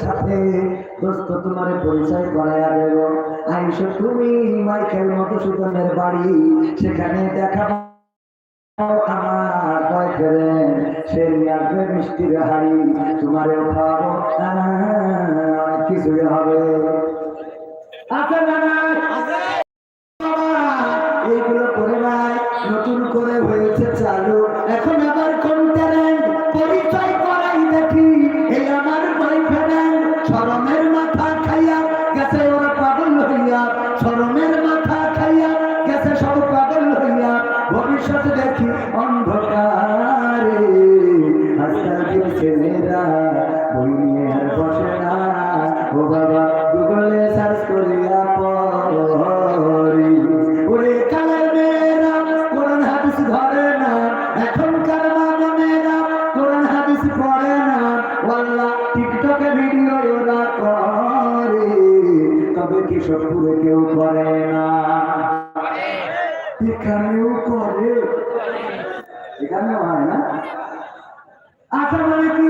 সাথে দোস্ত তোমার পরিচয় করাইয়া দেব আইসো তুমি মাইকেল মধুসূদনের বাড়ি সেখানে দেখা আচ্ছা এইগুলো করে নাই নতুন করে হয়েছে চালু এখন আবার কোন ধরে না। এখনকার মা মেয়েরা কোরআন, হাদিস পড়ে না। ওয়াল্লাহ, টিকটকে ভিডিও ওরা করে। তবে কি সবপুরে কেউ করে না। এখানেও করে। এখানেও হয় না? আচ্ছা মানে কি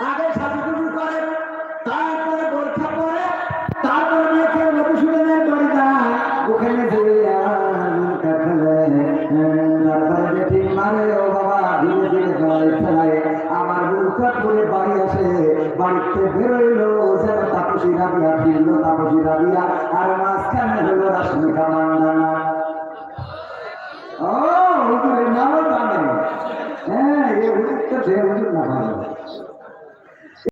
আগে সাজুগুজু করে, তারপরে বোরখা পরে, তারপর মেয়েকে মধুসূদনের বাড়ি যায় ওখানে বাড়িতে বেরোইলো তাপসী রাবিয়া ফিরলো, তাপসী রাবিয়া। আর মাঝখানে হলো রাশ্মিকা মান্দানা